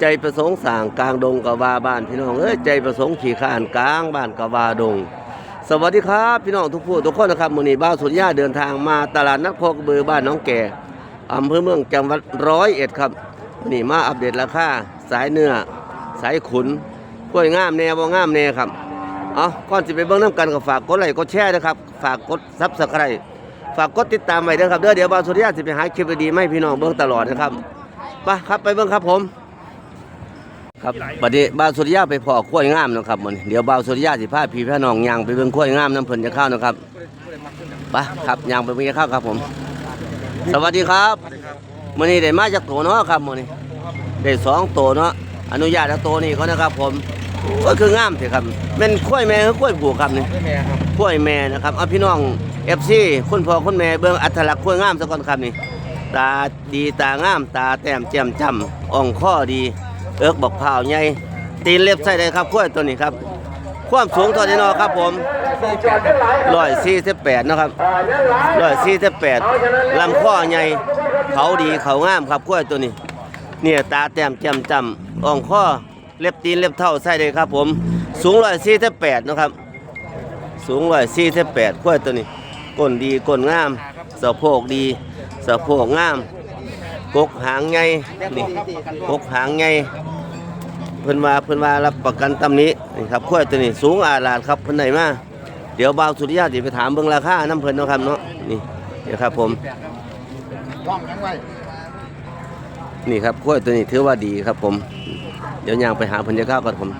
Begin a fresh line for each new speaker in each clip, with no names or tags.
ใจประสงค์สางกลางดงกะวาบ้านพี่น้องเอ้ยใจประสงค์ขี่ข้านกลางบ้านกะวาดง สวัสดีครับ พี่น้องทุกผู้ทุกคนนะครับมื้อนี้บ้าวสุนย่าเดินทางมาตลาดนัดโคกระบือบ้านน้องแก่อำเภอเมืองจังหวัดร้อยเอ็ดครับมื้อนี้มาอัปเดตราคาสายเนื้อ สายขุนกล้วยงามแน่บ่งามแน่ครับเอาก่อนสิไปเบิ่งน้ำกันก็ฝากกดไลค์กดแชร์นะครับฝากกดซับสไครต์ฝากกดติดตามไว้ด้วยครับเด้อเดี๋ยวบ้าวสุนย่าสิไปหาคลิปดีๆมาให้พี่น้องเบิ่งตลอดนะครับไปครับไปเบิ่งครับผม ครับบัดนี้บ่าวสุริยาไปพอขั้วยงามเนาะครับมันเดี๋ยวบ่าวสุริยาสิพาพี่พี่น้องย่างไปเบิ่งขั้วยงามน้ำเพิ่นจะเข้านะครับไปครับย่างไปเบิ่งจะเข้าครับผม สวัสดีครับมื้อนี้ได้มาจากตัวเนาะครับมื้อนี้ได้สองตัวเนาะอนุญาตจากตัวนี้เขานะครับ ผมก็คืองามเถอะครับเป็นขั้วยแม่หรือขั้วยผูกครับนี่
ไม่แม่ครับ
ขั้วยแม่นะครับเอาพี่น้อง FC คุณพ่อคุณแม่เบิ่งอัตลักษณ์ขั้วยงามซะก่อนครับนี่ตาดีตางามตาแต้มแจ่มจ้ำอ่องข้อดี เอิกบอกเผาวใหญ่ตีนเล็บใส่ได้ครับขั้วยตัวนี้ครับ ความสูงเท่านี้เนาะครับผมร้อยสี่สิบแปดนะครับร้อยสี่สิบแปดลำข้อใหญ่เขาดีเขางามครับขั้วยตัวนี้ เนี่ยตาแต้มแจ่มจำอ่องข้อเล็บตีนเล็บเท่าใส่ได้ครับผม สูงร้อยสี่สิบแปดนะครับ สูงร้อยสี่สิบแปดขั้วยตัวนี้ก้นดีก้นงามสะโพกดีสะโพกงามกกหางไงนี่กกหางไง เพิ่นว่าเพิ่นว่ารับประกันตำนี้นี่ครับขั้วยตัวนี้สูงอาลาดครับเพิ่นไหนมาเดี๋ยวบ่าวสุริยาสิไปถามเบิ่งราคาน้ำเพิ่นเนาะครับเนาะนี่เดี๋ยวครับผม
ว่องยังไง
นี่ครับขั้วยตัวนี้ถือว่าดีครับผม เดี๋ยวย่างไปหาเพิ่นจะข้าวก่อนผม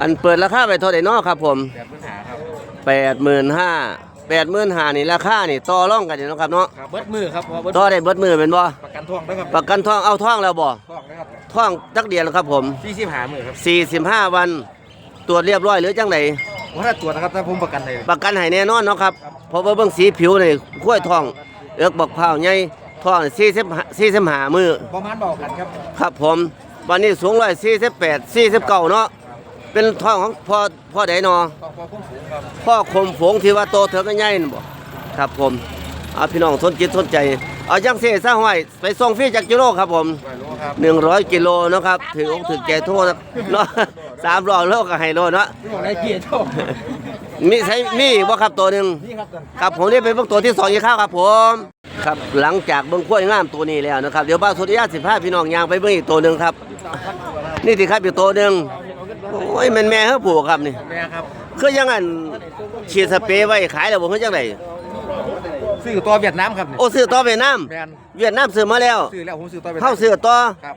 อันเปิดราคาไปเท่าใดเนาะครับผม
แบบปัญหาครับ
แปดหมื่นห้า แปดหมื่นห้านี่ราคานี่ต่อรองกันอยู่เนาะครับเนาะ
ครับเบิดมือครับเพราะเบิด
ต่อได้เบิดมือเป็นบ่
ประกันท่วงนะครับ
ประกันทองเอาทองแล้วบ่
ท่วงนะครับ
ทองจักเดียนแล้วครับผม
ที่สิบหามือครับ
45วันตรวจเรียบร้อยหรือจังได
ว่าถ้าตรวจนะครับถ้าผมประกันเลย
ประกันให้แน่นอนเนาะครับเพราะว่าเบิ่งสีผิวนี่ข้วยทองเอิกบอกเผาใหญ่ทอง40 45มือ
ประมาณบอกกันครับ
ครับผมวันนี้สูง148 49เนาะ เป็นทองของพ่อพ่อใดเนาะ
ต้องพอคุ้มสูงครับ
พ่อคมฝงที่ว่าโตเถิงใหญ่นั่นบ่ครับผมเอาพี่น้องสนจิตสนใจ เอาจังเสียซะห้อยไปส่งฟรีจากกิโลครับผม
ไม่รู้ครับ
หนึ่งร้อยกิโลเนาะครับถืออกถือแก่โทษนะเนาะสามร้อยโลก็ให้โลเนาะ
ไม่บอกได้เกียร์โชค
มีใช้มีบ่ครับตัวหนึ่ง
นี่ครับ
ครับผมนี่เป็นพวกตัวที่สองยี่ข้าวครับผมครับหลังจากเบิ้งขั้วยงามตัวนี้แล้วนะครับเดี๋ยวบ้านสุริยะสิบห้าพี่น้องยางไปเบิ้งอีกตัวหนึ่งครับ นี่สิครับอีกตัวหนึ่ง โอ้ยแม่นแม่เฮาผูกครับนี่
แม่ครับ
คือยังงั้นฉีดสเปรย์ไว้ขายแล้วบ่คือจังได
ซื้อตัวเวียดนามครับนี่
โอ้ซื้อต่อเวียดนาม
แมน
เวียดนามซื้อมาแล้ว
ซื้อแล้วผมซื้อตัวเวียดนาม
เข้าซื้อต่อ
ครับ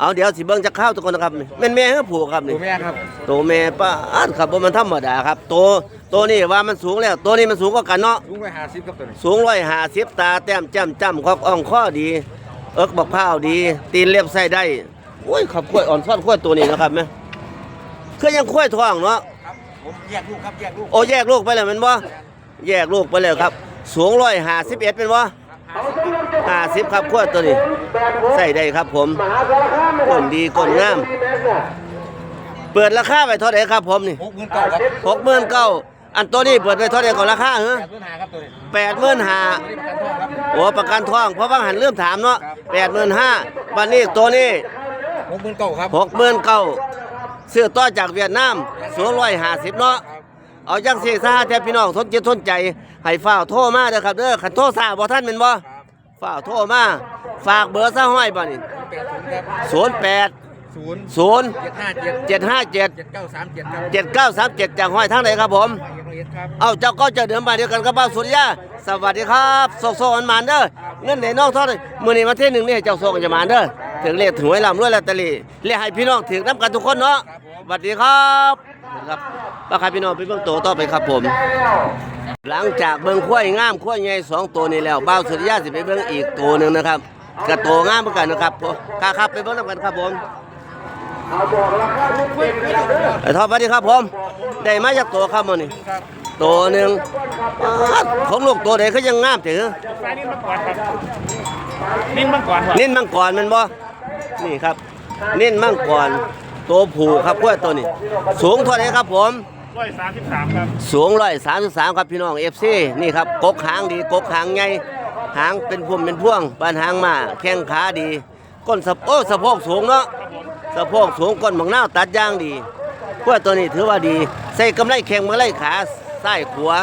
เอาเดี๋ยวสิเบิ่งจักข้าวทุกคนนะครับนี่แม่นแม่เฮาผูกครับนี่
ตัวแม่ครับ
ตัวแม่ป้าอัดครับบ่มันธรรมดาครับตัวตัวนี้ว่ามันสูงแล้ว ตัวนี้มันสูงกว่ากันเนาะ
ลุงไปหาซิปครับตัวนี้
สูงร้อยห้าสิบตาแต้มจ้ำจ้ำคอกอ่องข้อดีเอิกบักพร้าวดี ตีนเล็บใส่ได้โอ้ยขับกล้วยอ่อนซ่อนกล้วยตัวนี้นะครับแม่ คือยังกล้วยทองเนาะ
ครับผมแยกลูกครับแยกลูก
โอ้แยกลูกไปแล้วแมันบ่แยกลูกไปแล้วครับ สูงร้อยห้าสิบเอ็ดเป็นบ่ห้าสิบครับกล้วยตัวนี้ใส่ได้ครับผมก้นดีก้นงาม เปิดราคาไปเท่าไหร่ครับผมนี่
หกหมื่นเก้าครับ
หกหมื่นเก้าอันตัวนี้เปิดไปเท่าไหร่ก่อนราคาเหรอ
แปดหมื่นหาครับตัวนี้
แปดหมื่นห้า
ตัวนี้ประกันท่วงครับ
โอ้ประกันทองเพราะว่าหันเริ่มถามเนาะแปดหมื่นห้าวันนี้ตัวนี้
หกหมื่นเก้าครับ
หกหมื่นเก้า ซื้อต่อจากเวียดนามสูงร้อยห้าสิบเนาะเอาจังสี่ซาแทบพี่น้องทนจิตทนใจให้ฝ้าวโทรมาเด้อครับเด้อขันโทรซาบ่ท่านเป็นบ่ฝ้าวโทรมาฝากเบอร์ซะห้อยบ่นี่
แปดศูนย์ครับ
ศูนย์แปด
ศูนย์
ศูนย์
เจ็ดห้าเจ็ด
เจ็ดห้าเจ็ด
เจ็ดเก้าสามเจ็ดครับ
เจ็ดเก้าสามเจ็ดจากห้อยทางไหนครับผม
ไปยังละเอียดครับ
เอาเจ้าก็เจะเดินมาเดียวกันกับบ้านสุริยาสวัสดีครับโซโซอันมานเด้อเงินไหนน้องเท่าไหร่มื้อนี้วันที่หนึ่งนี่เจ้าโซกันจะมาเด้อ ถึงเลขถึงไว้ลำรวยลอตเตอรี่เรียกให้พี่น้องถึงน้ำกันทุกคนเนาะสวัสดีครับครับป้าครับพี่น้องไปเบิ่งโตวต่อไปครับผม หลังจากเบิ่งข้วยงามข้วยใหญ่สองตัวนี้แล้วบ้าวสุริยาสิไปเบิ่งอีกตัวหนึ่งนะครับกระโตงามเหมือนกันนะครับผมค่ะครับไปเบิ่งน้ำกันครับผมไอ้ทอดสวัสดีครับผมได้มาจากตัวครับมื้อนี้
ครับ
ตัวหนึ่งป๊าดของลูกตัวไหนเขายังงามถือ
สายนิ่นมังกรครับนิ่นมังกรครับ
นิ่นมังกรแมันบ่ นี่ครับนิ่นมังกรตัวผูครับกล้วยตัวนี้ สูงเท่าไหร่ครับผม
ร้อยสามสิบสามครับ
สูงร้อยสามสิบสามครับพี่น้องเอฟซีนี่ครับกกหางดีกกหางใหญ่หางเป็นพุ่มเป็นพ่วงปานหางมาแข้งขาดีก้นสะโอ้สะโพกสูงเนาะสะโพกสูงก้นบังนาวตัดย่างดีกล้วยตัวนี้ถือว่าดีใส่กำไรแข็งมาไล่ขาซ้ายขวา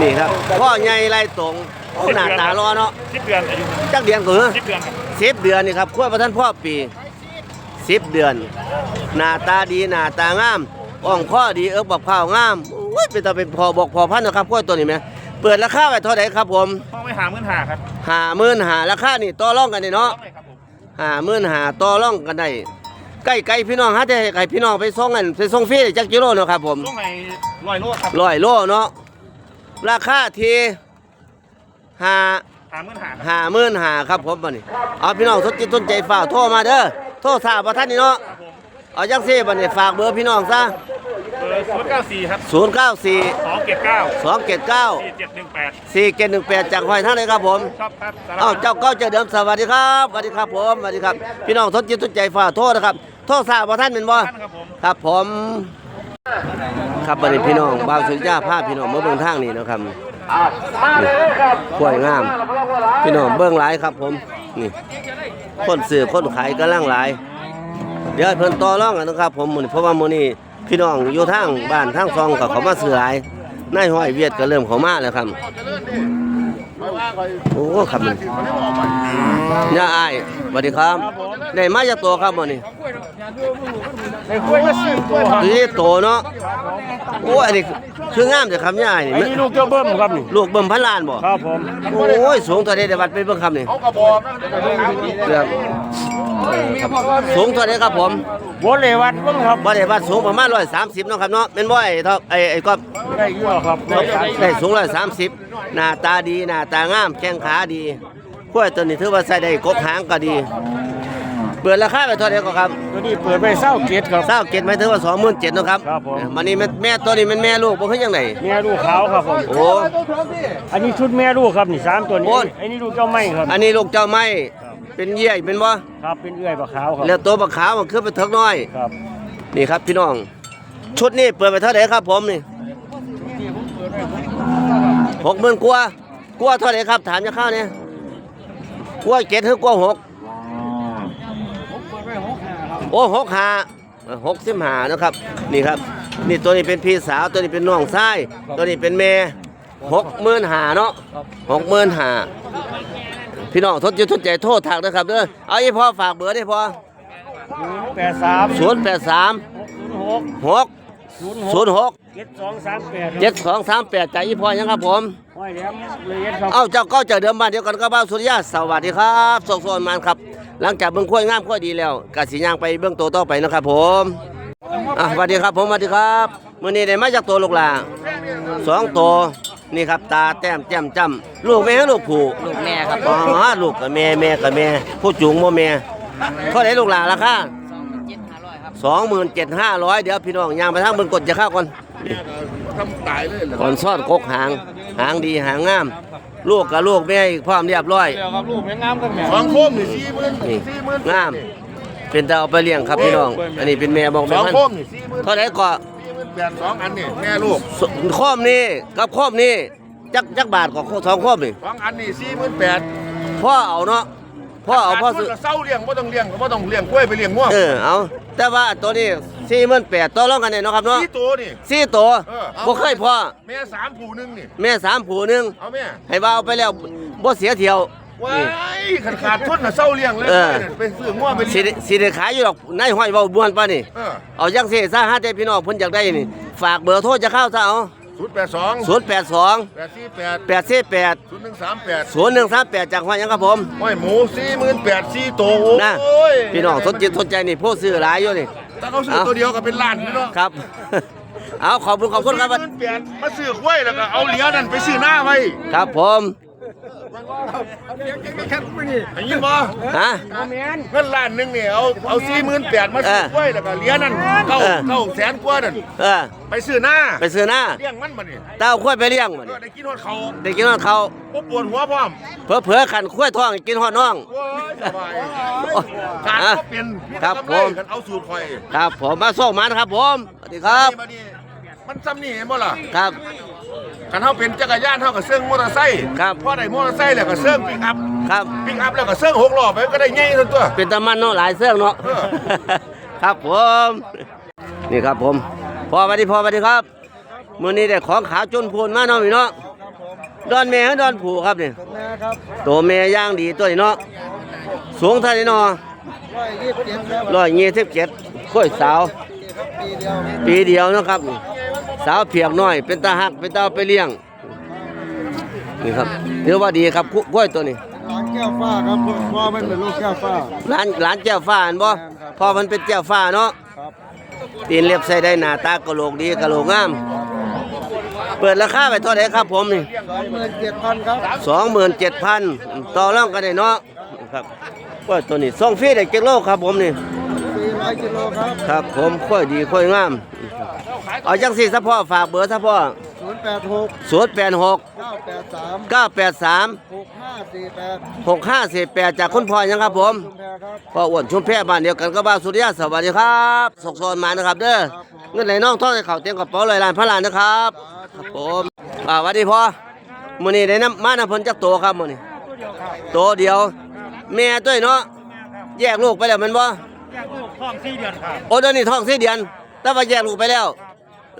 นี่ครับพ่อใหญ่ไล่ตรงโอ้หน้าตารอเนาะ
สิบเดือนอายุ
จักเดือนก็เหรอ
สิบเดือนครับ
สิบเดือนนี่ครับขั้วประท่านพ่อปีสิบเดือน หน้าตาดีหน้าตางามอ่องข้อดีเอิบบักพร้าวงามโอ้ยเป็นตาเป็นพอบอกพอพันธุ์นะครับขั้วตัวนี้ไหมเปิดราคาไว้เท่าไหร่ครับผม
ห้องไม่หาเงินหาครับ
ห้าหมื่นหาราคานี่ต่อรองกันนี่เนาะ
ต้องเลยครับผม
ห้าหมื่นหาต่อรองกันได้ใกล้ไกลพี่น้องฮะจะให้ไกลพี่น้องไปส่งกันไปส่งฟรีจักกิโลเนาะครับผม
ช่วงไหนลอยโลครับ
ร้อยโลเนาะราคาทีห้า
หาเงินหาครับ
ห้าหมื่นหาครับผมบัดนี้เอาพี่น้องสนจิตสนใจฝากโทรมาเด้อโทรทราบว่าท่านนี่เนาะ
ครับผม
เอาจังซี่บัดนี้ฝากเบอร์พี่น้องซะ
เบอร์ศูนย์เก้าสี่ครับ
0 9 4
สองเจ็ดเก้า
2 7 9
สี่เจ็ดหนึ่งแปด
4 7 1 8จากหอยท่านเลยครับผม
ชอบครับสาร
เอ้า
พัด
เจ้าเก้าเจ้าเดิมสวัสดีครับสวัสดีครับผมสวัสดีครับ พี่น้องสนจิตสนใจฝากโทรนะครับ โทรทราบว่าท่านเป็นบ่
ท่านครับผม
ครับผม ครับบัดนี้พี่น้องบ่าวสุริยาพาพี่น้องมาเบิ่งทางนี้นะครับ กล้วยงาม พี่น้องเบิ่งหลายครับผม นี่ คนซื้อคนขายกำลังหลาย เดี๋ยวเพิ่นต่อร่องกันนะครับ ผมเพราะว่ามื้อนี้พี่น้องอยู่ทางบ้านทางซองก็เขามาซื้อหลายนายห้อยเวียดก็เริ่มเข้ามาแล้วครับ โอ้ครับนี่ย่าอ้ายสวัสดีครับได้มาจากตัวครับมื้อนี้
ในกล้วยก็สี่ตัวครับ
นี่โตเนาะโอ้อันนี้คืองามแต่ครับย่าอ้ายนี่
อันนี้ลูกเจ้าเบิ้มครับนี่
ลูกเบิ่มพันล้านบ่
ครับผม
โอ้ยสูงเท่าใดได้บัดไปเบิ่งครับนี่
เขากระบอก
เกือบสูงเท่าใดครับผม
โบเลวัดเบิ้มครับ
บ่ได้ว่าสูงประมาณ130เนาะครับเนาะแม่นบ่ไอ้ท็อปไอ้ไอ้ก๊อฟ
ได้เยอะครับได้สามสิบ
ได้สูงร้อยสามสิบหน้าตาดีหน้าตางามแข้งขาดี กล้วยตัวนี้ถือว่าใส่ได้กบหางก็ดี เปิดราคาไปเท่าไหร่ก็ครับ
ตัวนี้เปิดไปเศร้าเกตครับ
เศร้าเก็ดไหมถือว่าสองหมื่นเจ็ดนาะครับ
ครับผม
มันนี้แม่แม่ตัวนี้มันแม่ลูกบ่คือยังไง
แม่ลูกขาวครับผม
โอ้
อันนี้ชุดแม่ลูกครับนี่สามตัว
โอ้
นี้
ย
อันนี้ลูกเจ้าไม่ครับ
อันนี้ลูกเจ้าไม้เป็นเยี่ยเป็นบ่
ครับเป็นเอื้อยปลาขาวครับ
แล้วตัวบักขาวมันคือเป็นเถิกน้อย
ครับ
นี่ครับพี่น้อง ชุดนี้เปิดไปเท่าไหร่ครับผมนี่หกหมื่นกว่ากว่าเท่าไหร่ครับถามจะเข้าเนี่ย กว่าเจ็ดหรือกว่าหกโอ้หกหาหกสิบหานะครับ นี่ครับ นี่ตัวนี้เป็นพี่สาวตัวนี้เป็นน้องชายตัวนี้เป็นแม่หกหมื่นหาเนาะหกหมื่นหาพี่น้องทดยุทดใจโทษทางนะครับเด้อเอาอีพ่อฝากเบอร์ได้พอ
แปดสาม
ศูนย์แปดสาม
หก
หก
ศูนย์
ศูนย์หก
เจ็ดสองสามแปด
เจ็ดสองสามแปดใจอีพ่อยังครับผม
ห้อยแหลมเลยเอ็ดครับ
เอาเจ้าเก็เจ้าเดิมบ้านเดียวกันกับบ้านสุริยะสวัสดีครับโซโซนมันครับ หลังจากเบิ่งข้วยงามข้วยดีแล้วกสิย่างไปเบื้องโตวต่อไปนะครับผมอะสวัสดีครับผมสวัสดีครับมื้อนี้ได้มาจากตัวลูกหลาสองตัวนี่ครับตาแต้มแจ่มจ้ำลูกแม่ลูกผู้
ลูกแม่ครับ
อ๋อลูกกับแม่แม่กับแม่ผู้จูงบ่แม่เท่าไหร่ลูกหลาราคา
สองหมื่นเจ็ดห้าร้อยครับ
27,500เดี๋ยวพี่น้องย่างไปทางเบิ่งกดจะเข้าก่อน
ทำตายเลยเหรอ
ก่อนซ่อนกกหาง หางดีหางงาม ลูกกับลูกแม่อีกพร้อมเรียบร้อย
ครับลูกแม่งามกันแม่
สองโคมนี่สี่หมื่น
นี่
สี่หมื่น
งาม เป็นตาเอาไปเลี้ยงครับพี่น้อง อันนี้เป็นแม่บอก
ส
แม่
อง
พัน
โคมนี่สี่หมื่น
เท่าไหร่ก็
สี่หมื่นแปดสองอันนี่แม่ลูก
สข้อมนี่กับข้อมนี่จักจักบาทก็สองข้อมนี่
สองอันนี่สี่หมื่นแปด
พ่อเอาเนาะพ่อเอาพ่อซื้อ
เศร้าเลี้ยงบ่ต้องเลี้ยงบ่ต้องเลี้ยงกล้วยไปเลี้ยงง่วง
เออเอาแต่ว่าตัวนี้ สี่หมื่นแปดต่อรองกันเนี่ยเนาะครับเนาะ
สี่ตัวนี่
สี่ตัว
เออ
บ่เคยพ่อ
แม่สามผูหนึงนี่
แม่สามผูหนึง
เอาแม่
ให้ว่าเอาไปแล้วบ่เสียเที่ยว
ว้ายขาดขาดทุนน่ะเศร้าเลี้ยงเลย
เออ
ไปซื้อง่วงไป
สิ
เลี้ยง
ได้สิได้ขายอยู่ดอกนายห้อยเว้าบ้วนป่ะนี่
เออ
เอาจังซี่ซะหาแต่พี่น้องเพิ่นอยากได้นี่ ฝากเบอร์โทรจะเข้าซะเอา
ศูนย์แปดสอง
082
แปดสี่แปด
848
ศูนย์หนึ่งสามแปด
0138จากห้อยหยังครับผม
ห้อยหมูสี่หมื่นแปดสี่ตัว
นะ
โอ้ย
พี่น้องสนจิตสนใจนี่ผู้ซื้อหลายอยู่นี่
ถ้าเขาซื้อตัวเดียวก็เป็นล้านพี่เนาะ
ครับ เอาขอบคุณขอบคุณครับ
สี่หมื่นแปดมาซื้อกล้วยแล้วก็เอาเหรียญนั่นไปซื้อหน้าไว้
ครับผม
ได้ยินบ่
ฮะ
เงินล้านหนึงเนี่ยเอาเอาสี่หมื่นแปดมาซื้อกล้วยแล้วก็เหรียญนั่นเก้า
เออ
เก้าแสนกว่านั่น
เออ
ไปซื้อหน้า
ไปซื้อหน้า
เลี้ยงมันมาเนี่ย
เต้าข้วยไปเลี้ยงมั
เออได้กินฮอดเขา
ได้กินฮอดเขา
บ่ปวดหัวพร้อม
เผลอเผลอๆขันข้วยท้องกินฮอดน้อง
โอ้ยสบาย
โอ้ย
ขาด
อะ
ก็เป็นพี่
ครับ
ทำไร
ผม
กันเอาสูตรข่อย
ครับผมมาส่งมันครับผมสวัสดีครับ
นี่มานี่มันซ้ำนี่เห็นบ่ล่ะ
ครับ
คันเฮาเป็นจักรยานเฮาก็เซิ่งมอเตอร์ไซค์
ครับ
พอได้มอเตอร์ไซค์แล้วก็เซิ่งปิกอัพ
ครับ
ปิกอัพแล้วก็เสื้อหกล้อไปก็ได้ใหญ่ทั้งตัว
เป็นตะมันเนาะหลายเสื้องเนาะ
เออ
ครับผม นี่ครับผมพอสวัสดีพอสวัสดีครับมื้อนี้ได้ของขาวจนพูนมาเนาะพี่เนาะดอนแม่หรือดอนผูครับนี่
แม่ครับ
ตัวแม่ย่างดีตัวนี้เนาะสูงเท่าไหร่เนาะ
ร้อยยี่สิบเจ็ดครับ
ร้อยยี่สิบเจ็ดค่อยสาว
ปีเดียว
ปีเดียวเนาะครับ สาวเพียกน้อย เป็นตาหักเป็นตาเอาไปเลี้ยงนี่ครับถือว่าดีครับกล้วยตัวนี้
หลานแก้วฟ้าครับพ่อมันเป็นลูกแก้วฟ้า
ร้านร้านแก้วฟ้าอันบ่พอมันเป็นแก้วฟ้าเนาะ
ครับ
ตีนเล็บใส่ได้หน้าตากะโหลกดีกะโหลกงาม เปิดราคาไปเท่าไหร่ครับผมนี่
สองหมื่นเจ็ดพันครับ
สองหมื่นเจ็ดพันต่อรองกันได้เนาะครับกล้วยตัวนี้ส่งฟรีได้เจ็ดโลครับผมนี่
สี่ร้อยกิโลครับ
ครับผมค่อยดีค่อยงาม เอาจังสี่สะพ่อฝากเบอร์สะพ่อ
ศูนย์แปดหก
ศูนย์แปดหก
เก้าแปดสาม
เก้าแปดสาม
หกห้าสี่แปด
หกห้าสี่แปดจากคุณพ่อยังครับผม
ชุมแพครับ
พ่ออ้วนชุมแพบ้านเดียวกันก็บ้านสุริยะสวัสดีครับสกโซนมานะครับเด้อเงินไหลน้องท่องในเข่าเต็มกระเป๋าเลยล้านพระล้านนะครับครับผมอ่าสวัสดีพ่อมื้อนี้ได้น้ำมาน้ำเพิ่นจักโตครับมื้อนี้โตเดียว แม่ตัวเนาะแยกลูกไปแล้วแมันบ่
แยกลูกท้องสี่เดือนครับ
โอ้ตอนนี้ท้องสี่เดือน แต่ว่าแยกลูกไปแล้วเ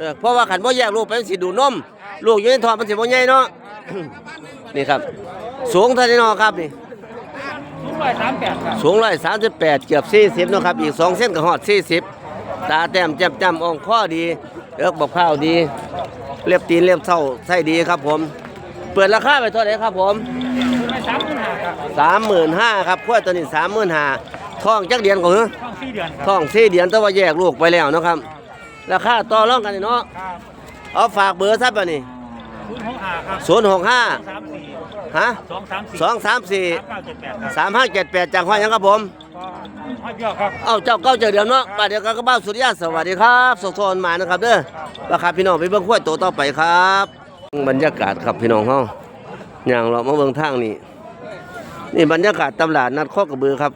ออเพราะว่าขันบ่แยกลูกไปมันสิดูดนม ลูกอยู่ในท้องมันสิบ่ใหญ่เนาะ นี่ครับ สูงเท่าไหร่เนาะครับนี่
สูงร้อยสามแปดครับ
สูงร้อยสามสิบแปดเกือบสี่สิบเนาะครับ อีกสองเส้นก็หอดสี่สิบตาแต้มแจ่มจำอ่องข้อดีเอิกบอกข้าวดี เล็บตีนเล็บเท่าใส่ดีครับผม เปิดราคาไปเท่าไหร่ครับผม
ไม่สามหมื่นห้าครับ
สามหมื่นห้าครับขั้วตัวนี้สามหมื่นห้าท้องจักเดือนก่อนเหรอ
ท้องสี่เดือนครับ
ท้องสี่เดือนแต่ว่าแยกลูกไปแล้วเนาะครับ ราคาต่อรองกันนี่เนาะ
ครับ
เอาฝากเบอร์ซับไปนี่
ศูนย์หกห้าครับ
ศูนย์หกห้า
สามสี่
ฮะ
สองสามสี่
สองสามสี่
สามเก้าเจ็ดแปดครับ
สามห้าเจ็ดแปดจากห้อยหยังครับผม
ก็ห้อยเบี้ยวครับ
เอาเจ้าเก้าเจอเดียวเนาะป้าเดียวกันก็บ้านสุริยะสวัสดีครับสกโทนมานะครับเด้อราคาพี่น้องไปเบิ่งขั้วโตต่อไปครับบรรยากาศครับพี่น้องเฮาอย่างเรามาเบิ่งทางนี้นี่บรรยากาศตลาดนัดข้อกระบือครับ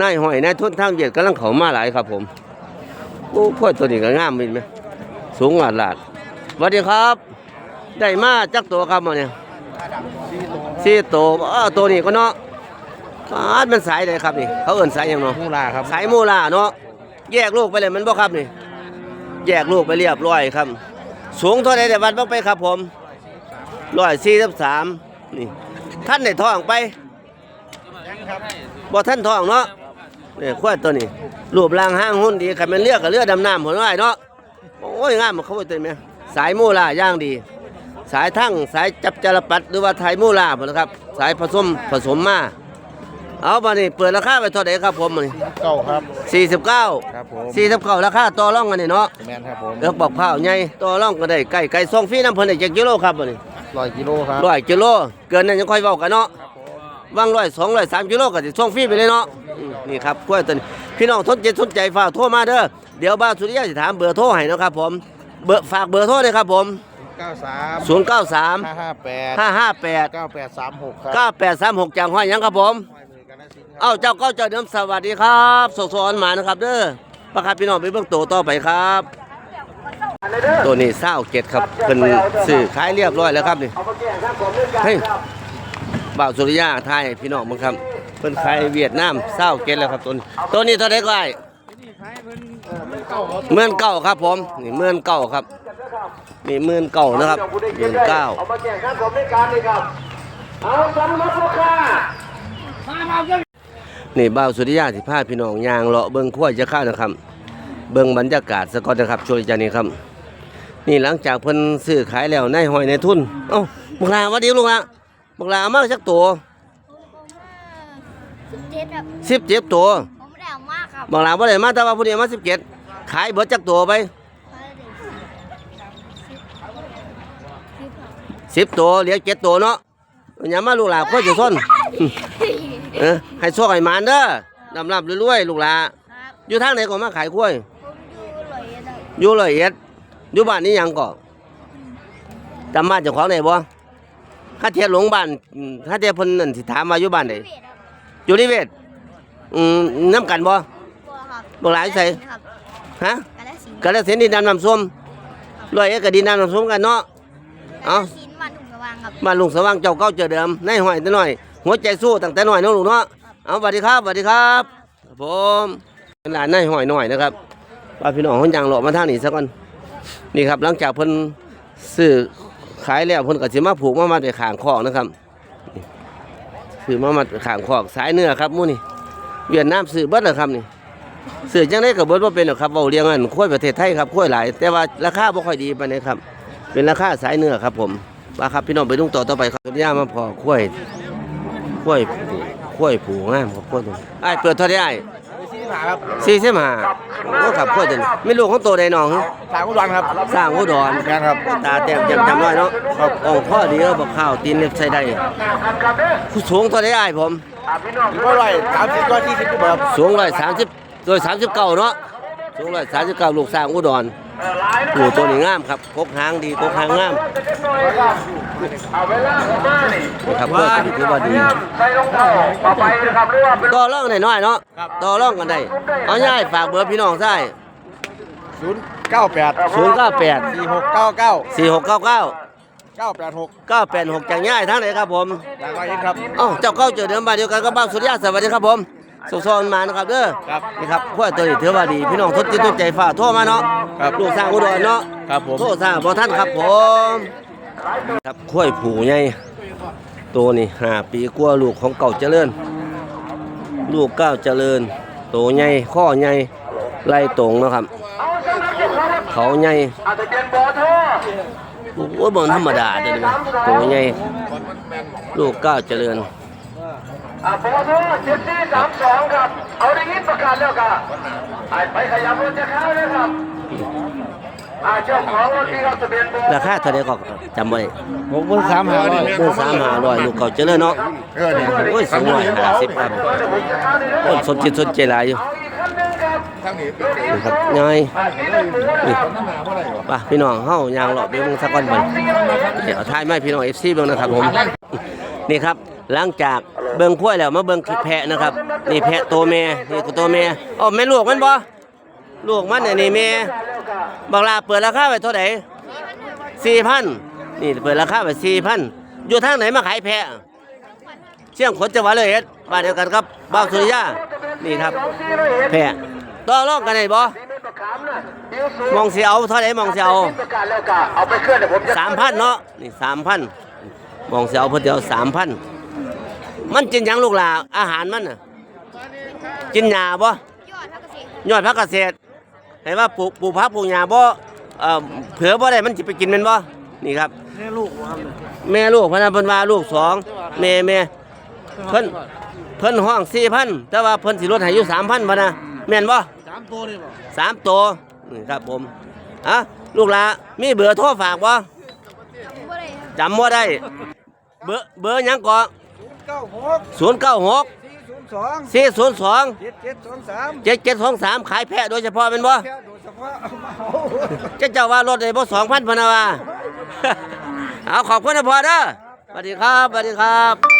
นายห้อยนายทุนทางเวียดกำลังเข้ามาหลายครับผม โอ้ขั้วตัวนี้ก็งามเห็นไหมสูงหลาดหลาดสวัสดีครับ ได้มาจักตัวครับมาเนี่ยสี่ตัวอ้าวตัวนี้ก็เนาะอ้าวมันสายเลยครับนี่ เขาเอิ่นสายหยังเนาะ
มูลาครับ
สายมูลาเนาะแยกลูกไปเลยมันบ่ครับนี่ แยกลูกไปเรียบร้อยครับ สูงเท่าไรแต่วัดบ้างไปครับ ผมร้อยสี่สิบสามนี่ท่านในท้องไปบ่ท่านท้องเนาะ เนี่ยควายตัวนี้รูปร่างห้างหุ่นดีใครมันเลือกกับเลือดำน้ำผลว่าเนาะโอ้ยงามมันเขาไปตัวนี้สายมูลาย่างดี สายทั้งสายจับจรปัดหรือว่าไทยมูลาหมดนะครับ สายผสมผสมมาเอามานี่เปิดราคาไปเท่าไหร่ครับผมมานี่
เก้าครับ
สี่สิบเก้า
ครับผม
สี่สิบเก้าราคาต่อรองกันนี่เนาะ
แมนครับผม
เลือกบอกข้าวใหญ่ต่อรองก็ได้ไก่ไก่ส่งฟรีน้ำเพิ่นได้เจ็ดกิโลครับบ่นี่
ร้อยกิโลครับ
ร้อยกิโลเกินนั้นยังค่อยเว้ากันเนาะ วางร้อยสองร้อยสามกิโลก็สิส่งฟรีไปเลยเนาะอืมนี่ครับกล้วยตัวนี้พี่น้องทนใจสนใจฝากโทรมาเด้อเดี๋ยวบ้านสุริยะสิถามเบอร์โทรให้เนาะครับผมเบอร์ฝากเบอร์โทรเลยครับผม
เก้าสาม
ศูนย์เก้าสาม
ห้าห้าแปด
ห้าห้าแปด
เก้าแปดสามหกครับ
เก้าแปดสามหกจางห้อยหยังครับผม
ห้อยมือกันนะสิครับ
เอ้าเจ้าเก็เจ้าเดิมสวัสดีครับสกสอนหมานะครับเด้อประครับพี่น้องไปเบิ่งโตต่อไปครับ ตัวนี้เศร้าเก็ดครับเพิ่นซื้อขายเรียบร้อยแล้วครับนี่ เฮ้ย บ่าวสุริยาไทยพี่น้องมึงครับเพิ่นขายเวียดนามเศร้าเก็ดแล้วครับตัวนี้ตัวนี้เท่าไดก็ไอ้เมื่อนเก่าครับผมนี่เมื่อนเก่าครับนี่เมื่อนเก่านะครับเมื่อนเก้า
เอามาแจกครับผมในการเลยครับเอาสำรับราคา
นี่บ่าวสุริยาสิพาพี่น้องยางเลาะเบิ่งขั้วจะข้านะครับ เบิ่งบรรยากาศสะก่อนนะครับช่วยจานี่ครับ นี่หลังจากเพิ่นซื้อขายแล้วนายหอยในทุนเอ้าบักลาว่าดีลูกละ บักลาเอามาสักตัว
สิบเจ็ดครับ
สิบเจ็ดตัว
ผมไม่ได้เอามากครับ
บักลาบ่ได้มาแต่ว่าผู้นี้มาสิบเจ็ดขายเบิดจักตัวไปสิบตัวเหลือเจ็ดตัวเนาะอย่ามาลูกหลาก็จะส้นเออให้โชคให้หมานเด้อลำลำรวยๆลูกหลา
ครับ
อยู่ทางไหนก็มาขายกล้วย
ผมอยู่เลยนะครับ
อยู่ร้อยเอ็ดอยู่บ้านนี้ยังก่อจำบ้านเจ้าของได้บ่ ข้าเทียนหลงบ้านอืมข้าเทียนเพิ่นนั่นสิถามว่าอยู่บ้านใด
เวทครับ
อยู่นิเวศอืมน้ำกันบ่
บัวครับ
บักหลายใส่
ครับ
ฮะ
กาฬสินธุ์
กาฬสินธุ์ดินน้ำน้ำส้มร้อยเอ็ดกับดินน้ำน้ำส้มกันเนาะ
กา
เอ้า
ฬสินธุ์มาถุงกระวังครับ
บ้านลุงสว่างเจ้าเก่าเจอเดิมในห้อยตัวน้อย หัวใจสู้ตั้งแต่น้อยเน้องลูกเนาะเอาสวัสดีครับสวัสดีครับผมเป็นหลานนายหอยหน่อยนะครับว่าพี่น้องคนยางหลอกมาทางนี้ซะก่อนนี่ครับหลังจากเพิ่นซื้อ ขายแล้วเพิ่นก็สิมาผูกมามัดไว้ข้างคอกนะครับนี่ซื้อมามัดไว้ข้างคอกสายเนื้อครับมู่นี่เวียดนามซื้อเบิดแล้วครับนี่ซื้อจังได๋ก็เบิดบ่าเป็นหรอครับเว้าเรียงกันข้อยประเทศไทยครับข้อยหลาย แต่ว่าราคาบ่ค่อยดีปานใดครับ เป็นราคาสายเนื้อครับ ผมว่าครับพี่น้องไปดุงต่อต่อไปครับย่ามาพอข้อยข้อยผูข้อยผูงามครับข้อยตัวนี้ไอ้เปิดเท่าไหร่ไอ้
ห้าครับ
สี่สิบห้าโอ้ครับข้อยตัวนี้ไม่รู้ของตัวใดน้อง
สามกุดวันครับ
สร้างอุดร
แม่นครับ
ตาแต้มจำจำน้อยเนาะครับอ่องข้อดีแล้วบอกข้าวตีนเล็บใส่ได้ผู้สูงเท่าไหร่ไอ้ายผม
ก็ร้อยสามสิบก็ที่สิบก็แบบ
สูงร้อยสามสิบโดยสามสิบเก้าเนาะสูงร้อยสามสิบเก้าลูกสร้างอุดร ผู้ตัวนี้งามครับกกหางดีกกหางงามนะครับก็จะถือว่าดีต่อรองหน่อยๆเนาะต่อรองกันได้เอาง่ายฝากเบอร์พี่น้องใช่
ศูนย์เก้าแปด
ศูนย์เก้าแปด
สี่หกเก้าเก้า
สี่หกเก้าเก้า
เก้าแปดหก
เก้าแปดหกจากง่ายทั้งไหนครับผม
หลังร้อยเอ็ดครับ
เอ้าเจ้าเก้าเจอเดิมบานเดียวกันก็บ้านสุริยะสวัสดีครับผม สุขสนมานะครับเด้อ
ครับ
นี่ครับขั้วตัวนี้ถือว่าดี พี่น้องทุกจิตทุกใจฝ่าโทรมาเนาะ
ครับ
ลูกสร้างอุดรเนาะ
ครับผม
โทรสร้างบ่ท่านครับผมครับขั้วผูใหญ่ตัวนี้ห้าปีกว่าลูกของเก่าเจริญ ลูกเก้าเจริญโตใหญ่ข้อใหญ่ไล่ตรงเนาะครับ เขาใหญ่โอ้ยบอธรรมดาเดี๋ยวนี้นะโตใหญ่ลูกเก้าเจริญ
อ่าปอทเจ็ดสี่สามสองครับ เอาได้ยินประกาศแล้วครับไอ้ไปขยับรถจะเข้าเลยครับอ่าเจ้าของรถที่ครับทะเบียนบอ
ราคาเท่าไหร่ก็จำไว้
หกหมื่นสามห้าร้อย
หมื่นสามห้าร้อยลูกเก่าเจริญเนาะ
เออเนี่ย
โอ้ยสูงร้อยห้าสิบครับโอ้ยสนจิตสนใจหลายอยู่
ทั้งนี้
นี่ครับยายนี่ไป่ะพี่น้องเฮายางหลอดไปเบิ่งสักก้อนเบิ่งเดี๋ยวทายไม่พี่น้อง FC เบิ่งนะครับผมนี่ครับหลังจาก เบิ่งขั้วแล้วมาเบิ่งแพะนะครับ นี่แพะตัวแม่นี่คือตัวแม่อ๋อแม่ลูกมันบ่ลูกมันเนี่ยนี่แม่บักลาเปิดราคาไว้เท่าไหร่4,000นี่เปิดราคาไว้4,000อยู่ทางไหนมาขายแพะเชียงขนจังหวัดเลยเอ็ดบ้านเดียวกันครับบ้านสุริยานี่ครับ แพะต่อรองกันได้บ่มองเสิเอาเท่าไหร่มองเอา
ประกาศแล้วก็เอาไปเคลื่อนเดี๋ยว
สามพันเนาะนี่สามพันมองเสิเอาเพิ่นเดียวสามพัน มันกินหยังลูกหลาอาหารมันน่ะ กินหญ้าบ่
ยอดทักกะสิ
ยอดผักเกษตรให้ว่าปลูกปลูกผักปลูกหญ้าบ่เอ่อเผื่อบ่ได้มันสิไปกินแม่นบ่นี่ครับ
นี่ลูกครับ
แม่ลูกพนนะเพิ่นว่าลูกสองแม่แม่เพิ่นเพิ่นห้อง4,000แต่ว่าเพิ่นสิลดให้อยู่3,000บ่นะแม่นบ่
สามตัวนี่บ่
สามตัวนี่ครับผมอะลูกหลามีเบอร์โทรฝากบ่
บ่ได้ครับ
จำบ่ได้ เบอร์เบอร์หยังก่อ
เก้าหก
ศูนย์เก้าหก
สี่ศูนย์สอง
สี่ศูนย์สอง
เจ็ดเจ็ดสองสาม
เจ็ดเจ็ดสองสามขายแพะโดยเฉพาะเป็นบ่
แค่โดยเฉพาะเอามาเอา
เจ้าเจ้าว่ารถได้บ่สองพันพนาวา เอาขอบคุณนะพอเด้อสวัสดีครับสวัสดีครับ